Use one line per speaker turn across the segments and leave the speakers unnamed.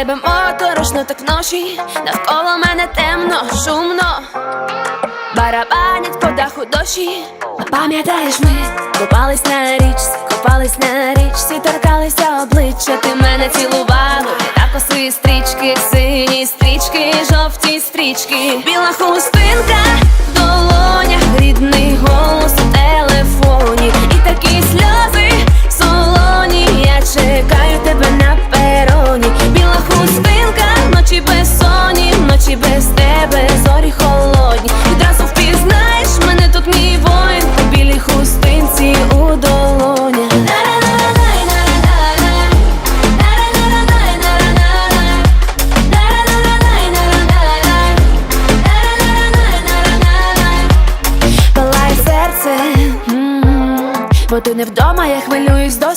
тебе моторошно, так вночі навколо мене темно, шумно. Барабанять по даху дощі. Пам'ятаєш, ми купались на річці, купались на річці, торкалися обличчя, ти мене цілувала. Та коси стрічки, сині стрічки, жовті стрічки, біла хустинка в долонях, рідний голос у телефоні, чекаю тебе на пероні. Біла хустинка, ночі безсонні, ночі без тебе, зорі холодні. Відразу впізнаєш мене тут мій воїн у білій хустинці у серце, бо ти не вдома, я хвилююсь до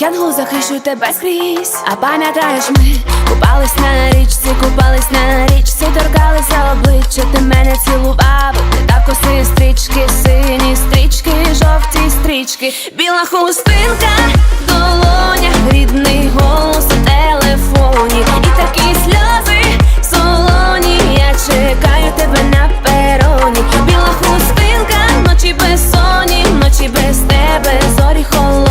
як янгол захищу тебе скрізь А пам'ятаєш ми купались на річці, купались на річці, торкалися обличчя, ти мене цілував Ти так коси стрічки, сині стрічки, жовті стрічки, біла хустинка в долонях, рідний голос у телефоні, і такі сльози солоні. Я чекаю тебе на пероні. Біла хустинка, ночі безсонні, ночі без тебе, зорі холодні.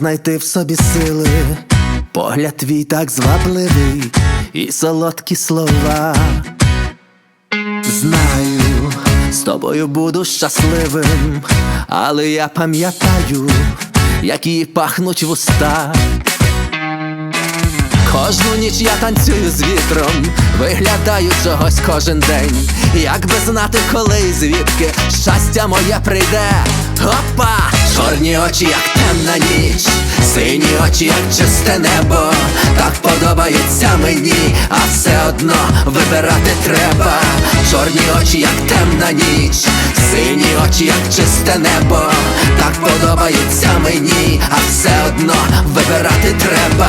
Знайти в собі сили, погляд твій так звабливий і солодкі слова. Знаю, з тобою буду щасливим, але я пам'ятаю, як її пахнуть вуста. Кожну ніч я танцюю з вітром, виглядаю чогось кожен день. Як би знати, коли і звідки щастя моє прийде. Опа! Чорні очі, як темна ніч, сині очі, як чисте небо. Так подобається мені, а все одно вибирати треба. Чорні очі, як темна ніч, сині очі, як чисте небо. Так подобається мені, а все одно вибирати треба.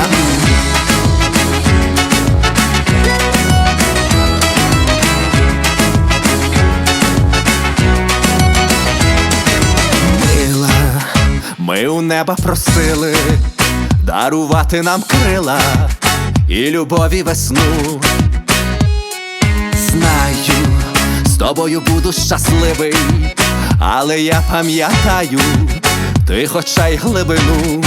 Ми у неба просили дарувати нам крила і любові весну. Знаю, з тобою буду щасливий, але я пам'ятаю ти хоча й глибину.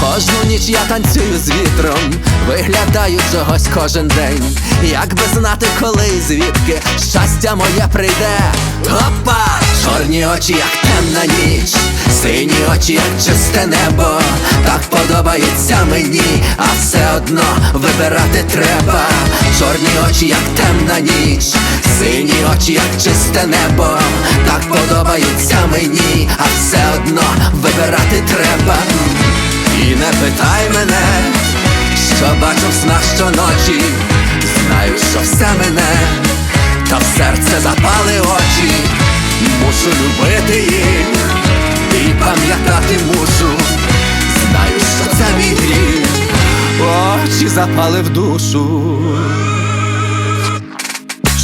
Кожну ніч я танцюю з вітром, виглядаю чогось кожен день. Як би знати, коли і звідки щастя моє прийде. Опа! Чорні очі, як темна ніч, сині очі, як чисте небо. Так подобається мені, а все одно вибирати треба. Чорні очі, як темна ніч, сині очі, як чисте небо. Так подобається мені, а все одно вибирати треба. І не питай мене, що бачу в снах щоночі, знаю, що все мене, та в серце запали очі, мушу любити їх і пам'ятати мушу, знаю, що це мій гріх, очі запали в душу.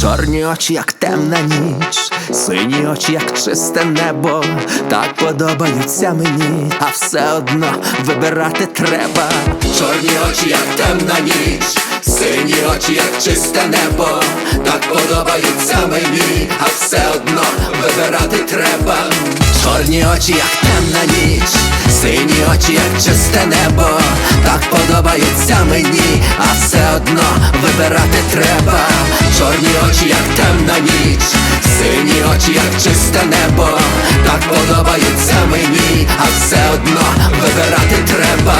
Чорні очі, як темна ніч, сині очі, як чисте небо, так подобаються мені, а все одно вибирати треба. Чорні очі, як темна ніч, сині очі, як чисте небо, так подобаються мені, а все одно вибирати треба. Чорні очі, як темна ніч, сині очі, як чисте небо, так подобаються мені, а все одно вибирати треба. Чорні очі, як темна ніч, сині очі, як чисте небо, так подобаються мені, а все одно вибирати треба.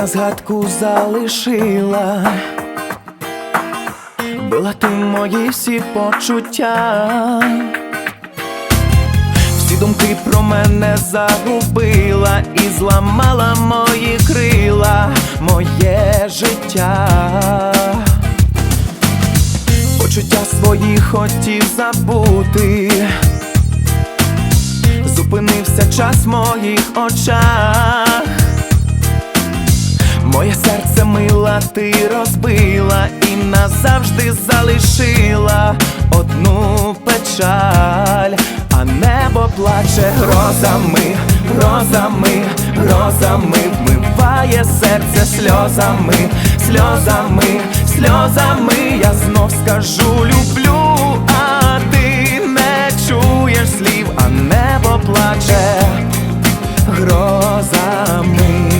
на згадку залишила, била ти мої всі почуття, всі думки про мене загубила і зламала мої крила, моє життя, почуття свої хотів забути. Зупинився час в моїх очах. Моє серце мила, ти розбила і назавжди залишила одну печаль, а небо плаче грозами, грозами, грозами вмиває серце сльозами, сльозами, сльозами. Я знов скажу, люблю, а ти не чуєш слів, а небо плаче грозами.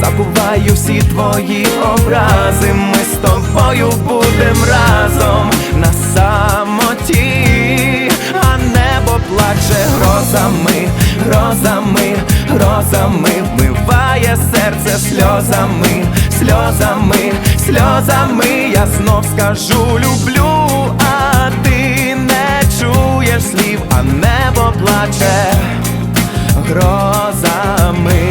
забуваю всі твої образи, ми з тобою будем разом на самоті, а небо
плаче грозами, грозами, грозами, вбиває серце сльозами, сльозами, сльозами, я знов скажу, люблю, а ти не чуєш слів, а небо плаче грозами.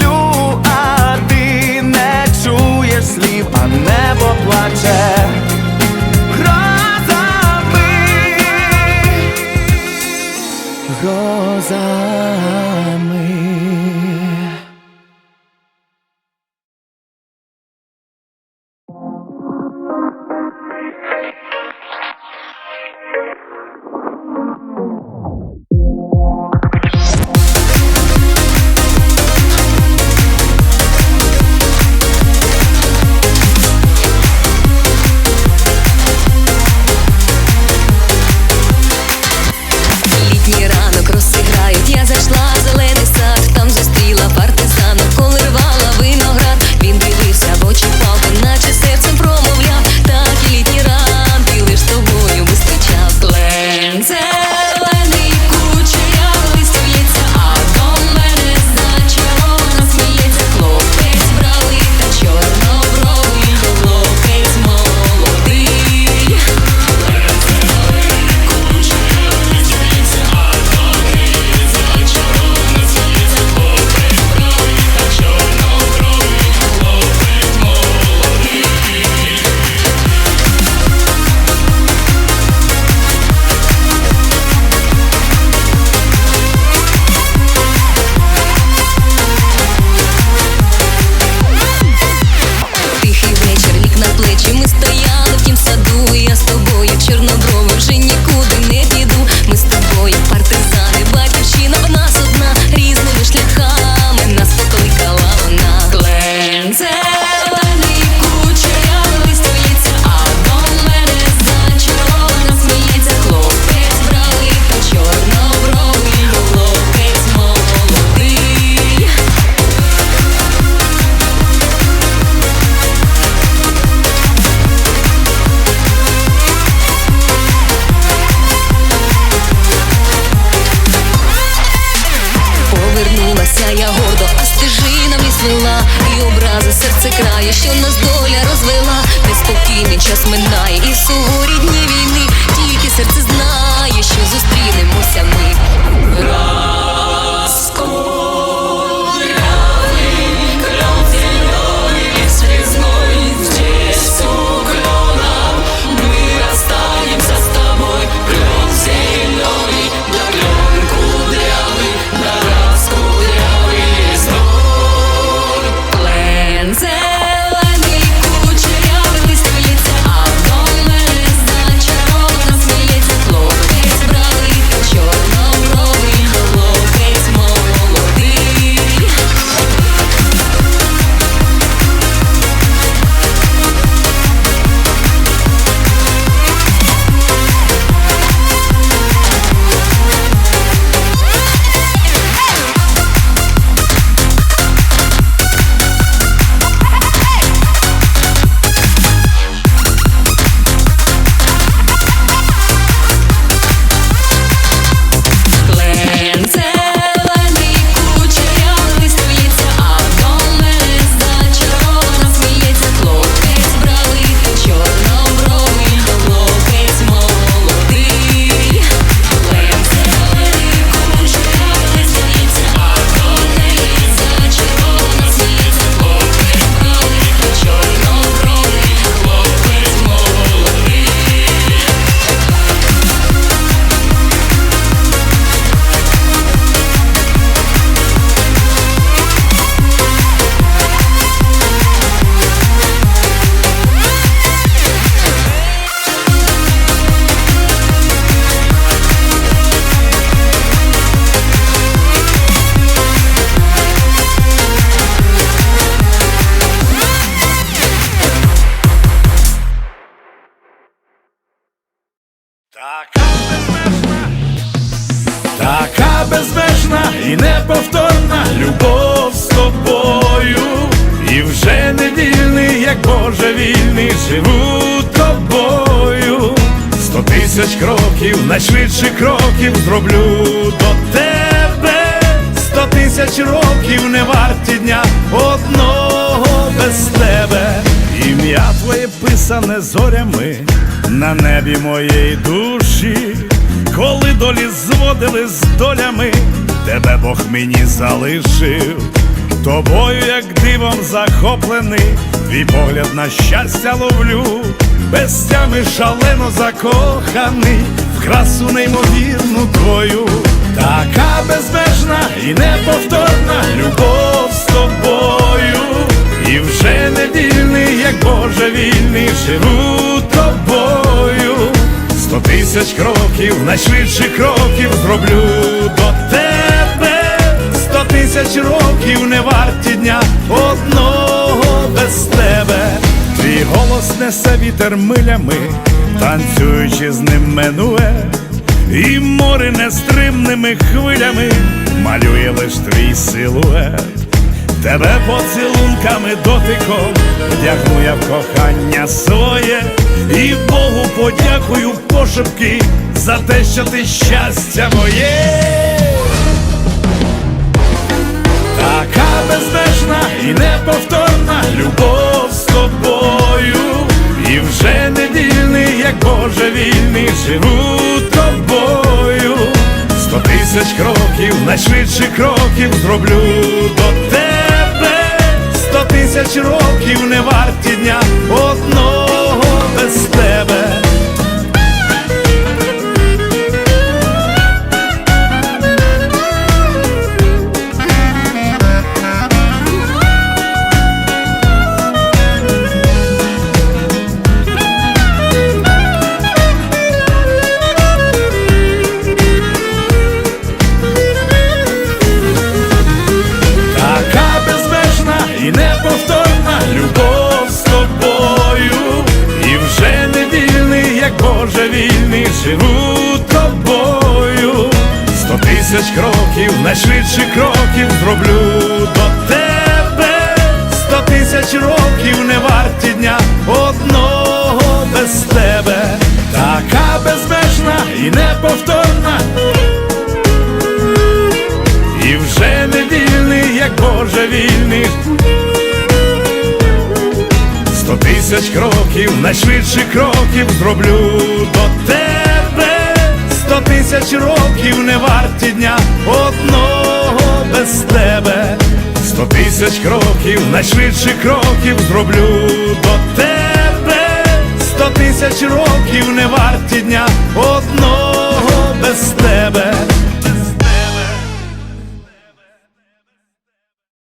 Така безмежна,
така безмежна і неповторна любов з тобою, і вже не вільний, як Боже вільний, живу тобою. Сто тисяч кроків, найшвидших кроків зроблю до тебе, сто тисяч років не варті дня одного без тебе. Ім'я твоє писане зорями на небі моєї душі. Коли долі зводили з долями, тебе Бог мені залишив. Тобою, як дивом захоплений, твій погляд на щастя ловлю, без тями шалено закоханий, в красу неймовірну твою, така безмежна і неповторна любов живу тобою. Сто тисяч кроків, найшвидше кроків зроблю до тебе. Сто тисяч років не варті дня одного без тебе. Твій голос несе вітер милями, танцюючи з ним минуе, і море нестримними хвилями малює лиш твій силует. Тебе поцілунками дотиком вдягну я в кохання своє, і Богу подякую пошепки за те, що ти щастя моє. Така безмежна і неповторна любов з тобою, і вже не вільний, як Боже вільний, живу тобою. Сто тисяч кроків, найшвидше кроків зроблю тисяч років не варті дня. Одного тисяч кроків, найшвидше кроків зроблю до тебе. Сто тисяч років не варті дня одного без тебе. Така безмежна і неповторна. І вже не вільний, як Боже вільний. Сто тисяч кроків, найшвидше кроків зроблю до тебе. Тисяч років не варті дня одного без тебе. Сто тисяч кроків, найшвидших кроків зроблю до тебе. Сто тисяч років не варті дня одного без тебе.